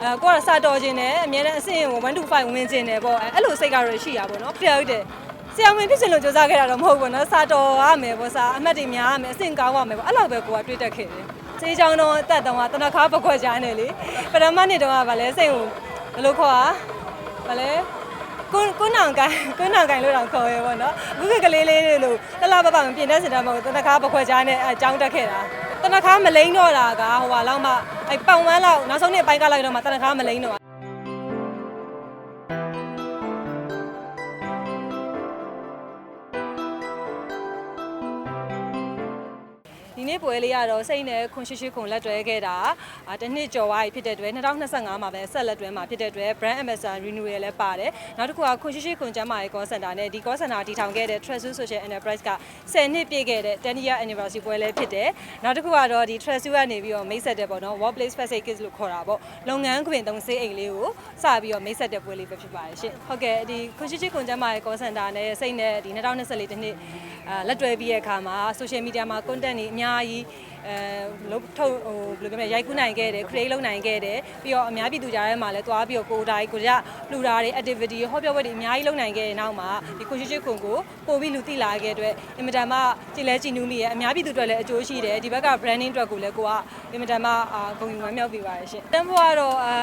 အဲကိုကတော့စာတော်ခြင်းနဲ့အများနဲ့အဆင့်1 to 5ဝင်ခြင်းနဲ့ပေါ့အဲအဲ့လိုစိတ်ကတော့ရှိရပါတော့ပြဟုတ်တယ်ဆရာဝန်ဖြစ်ချင်လို့ကြိုးစားခဲ့တာတော့မဟုတ်ဘူးနော်စာတော်ရမယ်ပေါ့စာအမှတ်တွေများရမယ်အဆင့်ကောင်းရမယ်ပေါ့အဲ့လိုပဲကိုကတွေးတက်ခဲ့တယ်စေးချောင်းတော့အသက်တောင်ကတနခါပခွက်ချားနေလေပထမနေ့တုန်းကဗာလဲစိတ်ကိုဘယ်လိုခေါ်อ่ะဗာလဲကိုကိုနောင်ကိုင်ကိုနောင်ကိုင်လို့တော့ခေါ်ရဲပေါ့နော်အခုကကလေးလေးတွေလို့တလားပပမပြင်တဲ့စင်တာမဟုတ်တနခါပခွက်ချားနဲ့အကြောင်းတက်ခဲ့တာတနခါမလိမ့်တော့တာကဟိုဟာလောက်မှ အဲပောင်ဝမ်းလောက်နောက်ဆုံးနေ့ပိုင်းကလိုက်တော့မှတနခါမလိမ့်တော့ နေ့ပွဲလေးကတော့စိတ်နဲ့ခွန်ရှိရှိခွန်လက်တွဲခဲ့တာအာတစ်နှစ်ကျော်သွားပြီဖြစ်တဲ့အတွက်2025မှာပဲဆက်လက်တွဲမှာဖြစ်တဲ့အတွက် brand ambassador renewal လည်းပါတယ်နောက်တစ်ခုကခွန်ရှိရှိခွန်ကျမ်းမာရေး call center နဲ့ဒီ call center တည်ထောင်ခဲ့တဲ့ Trust Social Enterprise က10နှစ်ပြည့်ခဲ့တဲ့10 year anniversary ပွဲလည်းဖြစ်တယ်နောက်တစ်ခုကတော့ဒီ Trust ကနေပြီးတော့မိတ်ဆက်တဲ့ပေါ့နော် workplace facilities လို့ခေါ်တာပေါ့လုပ်ငန်းခွင်သုံးစေးအိမ်လေးကိုစပြီးတော့မိတ်ဆက်တဲ့ပွဲလေးပဲဖြစ်ပါတယ်ရှင်ဟုတ်ကဲ့ဒီခွန်ရှိရှိခွန်ကျမ်းမာရေး call center နဲ့စိတ်နဲ့ဒီ2024တစ်နှစ်အာလက်တွဲပြီးရဲ့အခါမှာ social media မှာ content တွေအများကြီး အဲလုံးထုတ်ဟိုဘယ်လိုပြောမလဲရိုက်ကူးနိုင်ခဲ့တယ် create လုပ်နိုင်ခဲ့တယ်ပြီးတော့အများပြည်သူကြားထဲမှာလည်းသွားပြီးတော့ကိုယ်တိုင်ကိုကြလှူတာတွေ activity ဟောပြောပွဲတွေအများကြီးလုပ်နိုင်ခဲ့တဲ့နောက်မှာဒီကိုရှိရှိခွန်ကိုပို့ပြီးလူသိလာခဲ့တဲ့အတွက်အင်မတန်မှကြည်လဲကြည်နူးမိရဲ့အများပြည်သူအတွက်လည်းအကျိုးရှိတယ်ဒီဘက်က branding အတွက်ကိုလည်းကိုကအင်မတန်မှအာဂုဏ်ယူဝမ်းမြောက်ပေးပါရရှင်တန်ဖိုးကတော့အဲ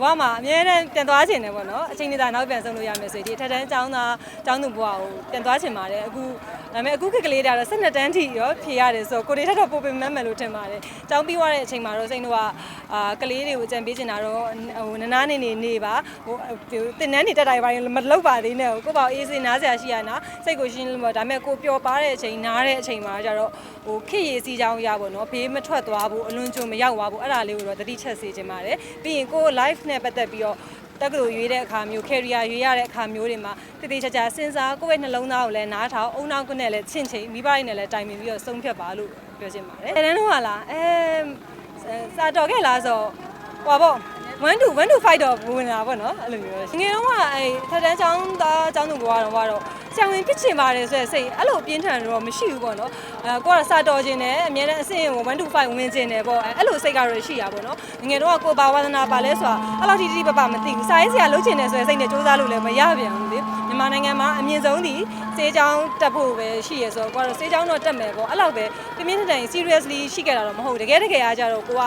ဘဝမှာအများနဲ့ပြန်သွားချင်တယ်ပေါ့နော်အချိန်ကြီးသာနောက်ပြန်ဆုံးလို့ရမယ်ဆိုရင်ဒီအထက်တန်းကျောင်းသားကျောင်းသူဘဝကိုပြန်သွားချင်ပါတယ်အခုဒါပေမဲ့အခုခေတ်ကလေးတွေကတော့12တန်းထိရောဖြေရတယ်ဆိုတော့ကိုတွေထက်တော့ပိုပင်မမယ်လို့ထင်ပါတယ်။ကျောင်းပြီးသွားတဲ့အချိန်မှာတော့စိတ်တို့ကအာကလေးတွေကိုကြံပေးချင်တာတော့ဟိုနနာနေနေနေပါဟိုတင်နန်းနေတက်တိုင်းပိုင်းမလောက်ပါသေးနဲ့ကိုပေါ့အေးစေးနားစရာရှိရနာစိတ်ကိုရှင်းလို့ပေါ့ဒါပေမဲ့ကိုပျော်ပါတဲ့အချိန်နားတဲ့အချိန်မှာကျတော့ဟိုခေရည်စီချောင်းရပါတော့ဘေးမထွက်သွားဘူးအလွန်ကျွံမရောက်သွားဘူးအဲ့ဒါလေးကိုတော့တတိချက်စေချင်ပါတယ်။ပြီးရင်ကို live နဲ့ပတ်သက်ပြီးတော့တက္ကသိုလ်ရွေးတဲ့အခါမျိုး career ရွေးရတဲ့အခါမျိုးတွေမှာတည်တည်ချာချာစဉ်းစားကိုယ့်ရဲ့နှလုံးသားကိုလည်းနားထောင်အုံနောက်ကနေလည်းချင့်ချိန်မိဘတွေနဲ့လည်းတိုင်ပင်ပြီးတော့ဆုံးဖြတ်ပါလို့ ပြောချင်ပါတယ်။အဲတန်းတော့ဟာလားအဲစာတော်ခဲ့လားဆိုဟောပေါ့1 to 1 to 5တော့ဝင်လာပေါ့နော်အဲ့လိုမျိုးငယ်တော့ကအဲထက်တန်းချောင်းသားချောင်းသူဘွားတော့ကတော့ဆံဝင်ဖြစ်ချင်ပါတယ်ဆိုတဲ့စိတ်အဲ့လိုပြင်းထန်တော့မရှိဘူးပေါ့နော်အဲကိုကတော့စာတော်ခြင်းနဲ့အများနဲ့အဆင့်1 to 5ဝင်ခြင်းနဲ့ပေါ့အဲ့လိုစိတ်ကတော့ရှိရပါတော့ငယ်တော့ကကိုပါဝါသနာပါလဲဆိုတာအဲ့လိုတိတိပပမသိဘူးစာရေးဆရာလုပ်ချင်တယ်ဆိုတဲ့စိတ်နဲ့စူးစမ်းလို့လည်းမရပြန်ဘူးလေ မြန်မာနိုင်ငံမှာအမြင့်ဆုံးဒီစေးချောင်းတက်ဖို့ပဲရှိရဆိုတော့ကိုကတော့စေးချောင်းတော့တက်မယ်ပေါ့အဲ့လောက်ပဲပြင်းပြင်းထန်ထန် seriously ရှိခဲ့တာတော့မဟုတ်တကယ်တကယ်အားကြတော့ကိုက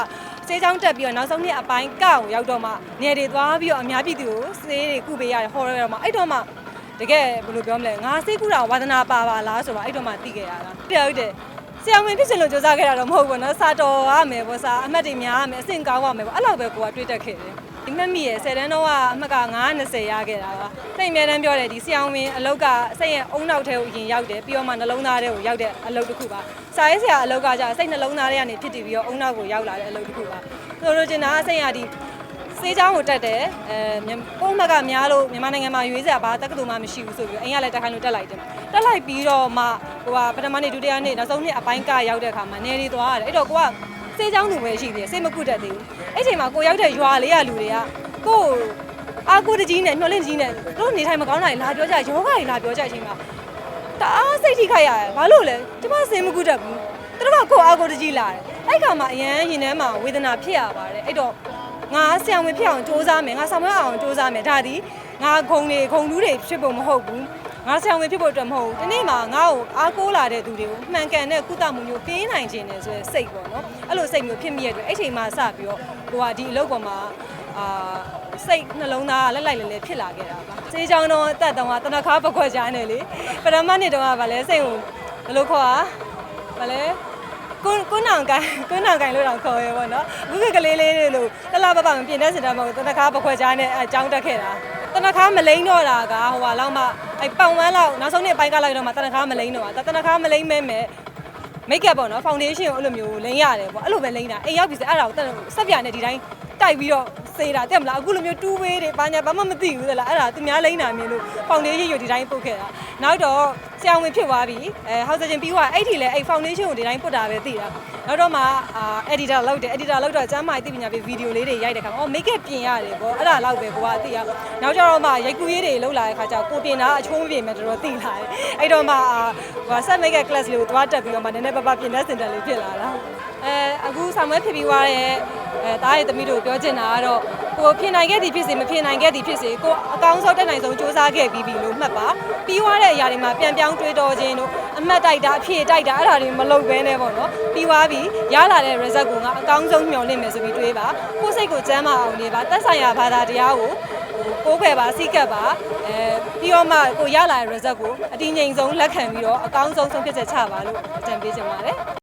စေးချောင်းတက်ပြီးတော့နောက်ဆုံးနှစ်အပိုင်းကောက်ရောက်တော့မှနေတွေသွားပြီးတော့အများပြည်သူကိုစေးတွေကုပေးရတယ်ဟောရတော့မှအဲ့တော့မှတကယ်ဘယ်လိုပြောမလဲငါစေးကူတာဝါသနာပါပါလားဆိုတော့အဲ့တော့မှသိခဲ့ရတာတဲ့ဟုတ်တယ်ဆရာဝန်ဖြစ်ချင်လို့ကြိုးစားခဲ့တာတော့မဟုတ်ဘူးเนาะစာတော်ရမယ်ပေါ့စာအမှတ်တွေများရမယ်အဆင့်ကောင်းရမယ်ပေါ့အဲ့လောက်ပဲကိုကတွေးတက်ခဲ့တယ် ဒီမက်မီရဲ့10တန်းတော့ကအမှတ်က920ရခဲ့တာပါစိတ်အများတန်းပြောတယ်ဒီဆရာဝန်အလောက်ကစိတ်ရဲ့အုံနောက်ထဲကိုအရင်ရောက်တယ်ပြီးတော့မှနှလုံးသားထဲကိုရောက်တဲ့အလုပ်တစ်ခုပါစာရေးဆရာအလောက်ကကြာစိတ်နှလုံးသားထဲကနေဖြစ်တည်ပြီးတော့အုံနောက်ကိုရောက်လာတဲ့အလုပ်တစ်ခုပါဆိုလိုချင်တာကစိတ်ရဒီစေးချောင်းကိုတက်တယ်အဲပုံမှန်ကများလို့မြန်မာနိုင်ငံမှာရွေးစရာဘာတက္ကသိုလ်မှမရှိဘူးဆိုပြီးအိမ်ကလည်းတက်ခိုင်းလို့တက်လိုက်တယ်တက်လိုက်ပြီးတော့မှဟိုကပထမနေ့ဒုတိယနေ့နောက်ဆုံးနေ့အပိုင်းကရောက်တဲ့အခါမှာနေရီသွားရတယ်အဲ့တော့ကိုက စေးချောင်းသူပဲရှိသေးတယ်စိတ်မကုတ်တတ်သေးဘူးအဲ့ချိန်မှာကိုရောက်တဲ့ရွာလေးကလူတွေကကိုအာကိုတကြီးနဲ့ညှော်လင့်ကြီးနဲ့တို့နေထိုင်မကောင်းတာလာပြောကြယောဂတွေလာပြောကြအချိန်မှာတအားစိတ်ထိခိုက်ရတယ်ဘာလို့လဲကျမစိတ်မကုတ်တတ်ဘူးသူတို့ကကိုအာကိုတကြီးလာတယ်အဲ့ခါမှာအရန်ရင်ထဲမှာဝေဒနာဖြစ်ရပါတယ်အဲ့တော့ငါဆံဝင်ဖြစ်အောင်စူးစမ်းမယ်ငါဆောင်မအောင်စူးစမ်းမယ်ဒါဒီငါခုံတွေခုံလူးတွေဖြစ်ဖို့မဟုတ်ဘူး ငါဆံဝင်ဖြစ်ဖို့အတွက်မဟုတ်ဘူးဒီနေ့မှာငါ့ကိုအားကိုးလာတဲ့သူတွေကိုမှန်ကန်တဲ့ကုသမှုမျိုးပေးနိုင်ခြင်းနဲ့ဆိုရယ်စိတ်ပေါ့နော်အဲ့လိုစိတ်မျိုးဖြစ်မိရတဲ့အတွက်အဲ့ချိန်မှာစပြီးတော့ကိုကဒီအလုပ်ပေါ်မှာအာစိတ်နှလုံးသားလက်လိုက်လဲလဲဖြစ်လာခဲ့တာပါစေးချောင်းတော့အသက်တောင်ကတနခါပခွက်ချားနေလေပထမနေ့တုန်းကဗာလဲစိတ်ကိုဘယ်လိုခေါ်อ่ะဗာလဲကိုကိုနောင်ကိုင်ကိုနောင်ကိုင်လို့တော့ခေါ်ရဲပေါ့နော်အခုကကလေးလေးတွေလို့တလားပပမပြင်တဲ့စင်တာမဟုတ်တနခါပခွက်ချားနဲ့အကြောင်းတက်ခဲ့တာတနခါမလိမ့်တော့တာကဟိုဟာလောက်မှ အဲပောင်ဝမ်းလောက်နောက်ဆုံးနေ့အပိုင်းကလိုက်တော့မှတနခါမလိမ့်တော့တာတနခါမလိမ့်မဲမဲမိတ်ကပ်ပေါ့နော်ဖောင်ဒေးရှင်းကိုအဲ့လိုမျိုးလိမ့်ရတယ်ပေါ့အဲ့လိုပဲလိမ့်တာအိမ်ရောက်ပြီဆိုအဲ့ဒါကိုတက်ဆက်ပြနဲ့ဒီတိုင်း တိုက်ပြီးတော့စေးတာတက်မလားအခုလိုမျိုးတူးဝေးတွေဘာညာဘာမှမသိဘူးသလားအဲ့ဒါသူများလိမ့်တာမြင်လို့ဖောင်ဒေးရှင်းကိုဒီတိုင်းပုတ်ခဲ့တာနောက်တော့ဆရာဝန်ဖြစ်သွားပြီအဲဟောက်ဆဂျင်ပြီးသွားအဲ့ဒီလေအဲ့ဖောင်ဒေးရှင်းကိုဒီတိုင်းပုတ်တာပဲသိတာနောက်တော့မှအာ editor လောက်တယ် editor လောက်တော့ကျမ်းမာရေးသိပညာပေးဗီဒီယိုလေးတွေရိုက်တဲ့ခါမှာအော် make up ပြင်ရတယ်ပေါ့အဲ့ဒါလောက်ပဲကိုကအသိရနောက်ကျတော့မှရိုက်ကူးရေးတွေလောက်လာတဲ့ခါကျကိုပြင်တာအချိုးမပြင်မဲ့တော်တော်သိလာတယ်အဲ့တော့မှအာဟို set make up class လေးကိုသွားတက်ပြီးတော့မှနည်းနည်းပါးပါးပြင်တဲ့စင်တာလေးဖြစ်လာတာအဲအခုဆောင်မွဲဖြစ်ပြီးသွားတဲ့ အဲအဲတားရဲ့သမီးတို့ပြောချင်တာကတော့ကိုဖြစ်နိုင်ခဲ့သည်ဖြစ်စေမဖြစ်နိုင်ခဲ့သည်ဖြစ်စေကိုအကောင်းဆုံးတက်နိုင်ဆုံးစူးစမ်းခဲ့ပြီးပြီလို့မှတ်ပါပြီးွားတဲ့အရာတွေမှာပြန်ပြောင်းတွေးတော်ခြင်းတို့အမှတ်တိုက်တာအဖြည့်တိုက်တာအဲ့ဒါတွေမလုပ်ဘဲနဲ့ပေါ့နော်ပြီးွားပြီရလာတဲ့ result ကိုငါအကောင်းဆုံးမျှော်လင့်မယ်ဆိုပြီးတွေးပါကိုယ်စိတ်ကိုကျမ်းမာအောင်နေပါတက်ဆိုင်ရာဘာသာတရားကိုကိုးခွဲပါစိတ်ကပ်ပါအဲပြီးတော့မှကိုရလာတဲ့ result ကိုအတင်းငိမ်ဆုံးလက်ခံပြီးတော့အကောင်းဆုံးဆုံးဖြတ်ချက်ချပါလို့အကြံပေးချင်ပါတယ်